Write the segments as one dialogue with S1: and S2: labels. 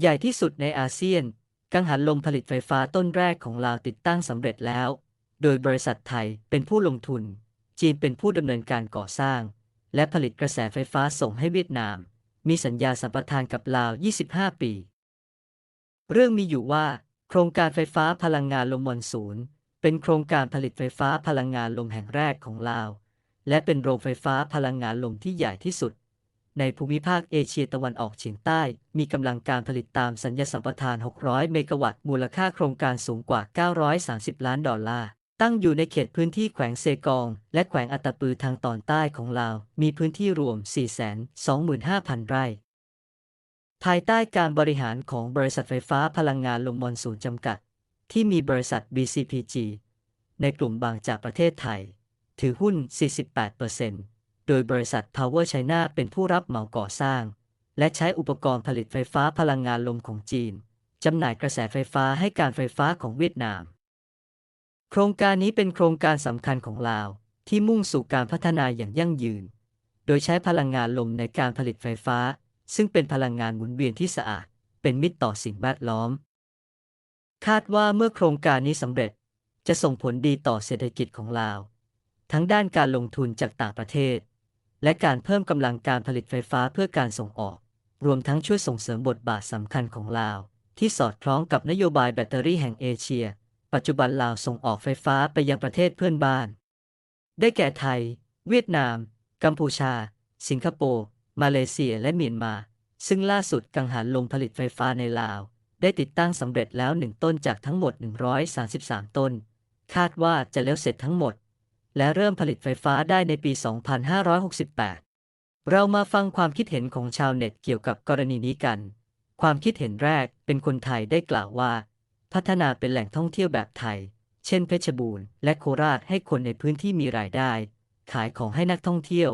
S1: ใหญ่ที่สุดในอาเซียน กังหันลมผลิตไฟฟ้าต้นแรกของลาวติดตั้งสำเร็จแล้ว โดยบริษัทไทยเป็นผู้ลงทุน จีนเป็นผู้ดำเนินการก่อสร้าง และผลิตกระแสไฟฟ้าส่งให้เวียดนาม มีสัญญาสัมปทานกับลาว 25 ปี เรื่องมีอยู่ว่า โครงการไฟฟ้าพลังงานลมมอนสูนเป็นโครงการผลิตไฟฟ้าพลังงานลมแห่งแรกของลาว และเป็นโรงไฟฟ้าพลังงานลมที่ใหญ่ที่สุด ในภูมิภาคเอเชียตะวันออกเฉียงใต้ มีกำลังการผลิตตามสัญญาสัมปทาน 600 เมกะวัตต์ มูลค่าโครงการสูงกว่า 930 ล้านดอลลาร์ ตั้งอยู่ในเขตพื้นที่แขวงเซกอง และแขวงอัตตปือทางตอนใต้ของลาว มีพื้นที่รวม 425,000 ไร่ ภายใต้การบริหารของบริษัทไฟฟ้าพลังงานลมมอนสูนจำกัด ที่มีบริษัท BCPG ในกลุ่มบางจากประเทศไทย ถือหุ้น 48% โดยบริษัท Power China เป็นผู้รับเหมาก่อสร้าง และใช้อุปกรณ์ผลิตไฟฟ้าพลังงานลมของจีน จำหน่ายกระแสไฟฟ้าให้การไฟฟ้าของเวียดนาม โครงการนี้เป็นโครงการสำคัญของลาว ที่มุ่งสู่การพัฒนาอย่างยั่งยืน โดยใช้พลังงานลมในการผลิตไฟฟ้า ซึ่งเป็นพลังงานหมุนเวียนที่สะอาด เป็นมิตรต่อสิ่งแวดล้อม คาดว่าเมื่อโครงการนี้สำเร็จ จะส่งผลดีต่อเศรษฐกิจของลาว ทั้งด้านการลงทุนจากต่างประเทศ และการเพิ่มกำลังการผลิตไฟฟ้าเพื่อการส่งออก รวมทั้งช่วยส่งเสริมบทบาทสำคัญของลาว ที่สอดคล้องกับนโยบายแบตเตอรี่แห่งเอเชีย ปัจจุบันลาวส่งออกไฟฟ้าไปยังประเทศเพื่อนบ้าน ได้แก่ไทย เวียดนาม กัมพูชา สิงคโปร์ มาเลเซีย และเมียนมา ซึ่งล่าสุดกังหันลมผลิตไฟฟ้าในลาว ได้ติดตั้งสำเร็จแล้วหนึ่งต้นจากทั้งหมด 133 ต้น คาดว่าจะแล้วเสร็จทั้งหมด และเริ่มผลิตไฟฟ้าได้ในปี 2568 เรามาฟังความคิดเห็นของชาวเน็ตเกี่ยวกับกรณีนี้กัน ความคิดเห็นแรกเป็นคนไทยได้กล่าวว่า พัฒนาเป็นแหล่งท่องเที่ยวแบบไทย เช่นเพชรบูรณ์และโคราชให้คนในพื้นที่มีรายได้ ขายของให้นักท่องเที่ยว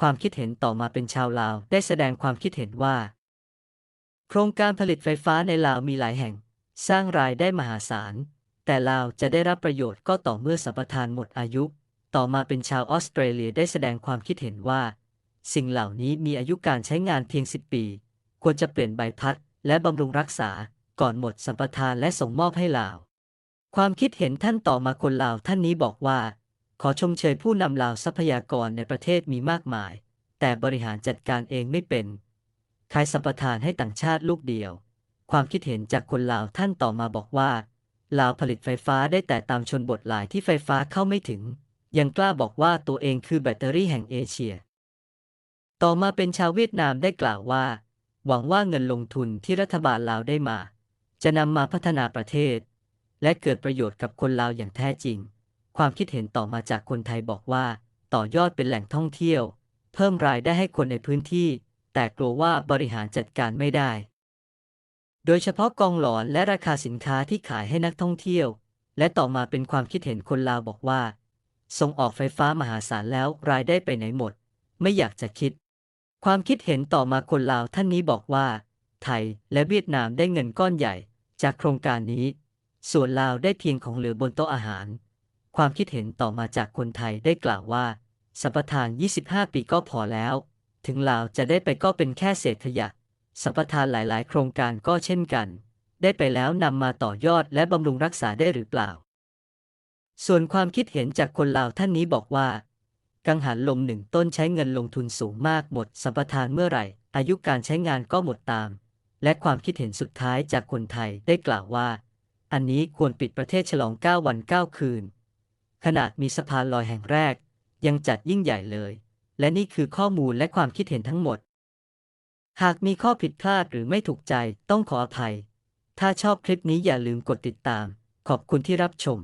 S1: ความคิดเห็นต่อมาเป็นชาวลาว ได้แสดงความคิดเห็นว่า โครงการผลิตไฟฟ้าในลาวมีหลายแห่ง สร้างรายได้มหาศาล แต่ลาวจะได้รับประโยชน์ก็ต่อเมื่อสัมปทานหมดอายุ ต่อมาเป็นชาวออสเตรเลียได้แสดงความคิดเห็นว่า สิ่งเหล่านี้มีอายุการใช้งานเพียง 10 ปี ควรจะเปลี่ยนใบพัด และบำรุงรักษาก่อนหมดสัมปทานและส่งมอบให้ลาว ความคิดเห็นท่านต่อมาคนลาวท่านนี้บอกว่า ขอชมเชยผู้นำลาวทรัพยากรในประเทศมีมากมาย แต่บริหารจัดการเองไม่เป็นขายสัมปทานให้ต่างชาติลูกเดียว ความคิดเห็นจากคนลาวท่านต่อมาบอกว่าลาวผลิตไฟฟ้าได้แต่ตามชนบทหลายที่ไฟฟ้าเข้าไม่ถึง ยังกล้าบอกว่าตัวเองคือแบตเตอรี่แห่งเอเชีย ต่อมาเป็นชาวเวียดนามได้กล่าวว่า หวังว่าเงินลงทุนที่รัฐบาลลาวได้มา จะนำมาพัฒนาประเทศ และเกิดประโยชน์กับคนลาวอย่างแท้จริง ความคิดเห็นต่อมาจากคนไทยบอกว่า ต่อยอดเป็นแหล่งท่องเที่ยว เพิ่มรายได้ให้คนในพื้นที่ แต่กลัวว่าบริหารจัดการไม่ได้ โดยเฉพาะกองหลอนและราคาสินค้าที่ขายให้นักท่องเที่ยว และต่อมาเป็นความคิดเห็นคนลาวบอกว่า ส่งออกไฟฟ้ามหาศาลแล้วรายได้ไปไหนหมด ไม่อยากจะคิด ความคิดเห็นต่อมาคนลาวท่านนี้บอกว่า ไทยและเวียดนามได้เงินก้อนใหญ่ จากโครงการนี้ ส่วนลาวได้เพียงของเหลือบนโต๊ะอาหาร ความคิดเห็นต่อมาจากคนไทยได้กล่าวว่า สัมปทาน 25 ปีก็พอแล้ว ถึงลาวจะได้ไปก็เป็นแค่เศษขยะสัมปทานหลาย ๆ โครงการก็เช่นกัน ได้ไปแล้วนำมาต่อยอดและบำรุงรักษาได้หรือเปล่า ส่วนความคิดเห็นจากคนลาวท่านนี้บอกว่า กังหันลมหนึ่งต้นใช้เงินลงทุนสูงมากหมดสัมปทานเมื่อไหร่ อายุการใช้งานก็หมดตาม และความคิดเห็นสุดท้ายจากคนไทยได้กล่าวว่า อันนี้ควรปิดประเทศฉลอง 9 วัน 9 คืน ขนาดมีสะพานลอยแห่งแรก ยังจัดยิ่งใหญ่เลย และนี่คือข้อมูลและความคิดเห็นทั้งหมด หากมีข้อผิดพลาดหรือไม่ถูกใจต้องขออภัย ถ้าชอบคลิปนี้อย่าลืมกดติดตาม ขอบคุณที่รับชม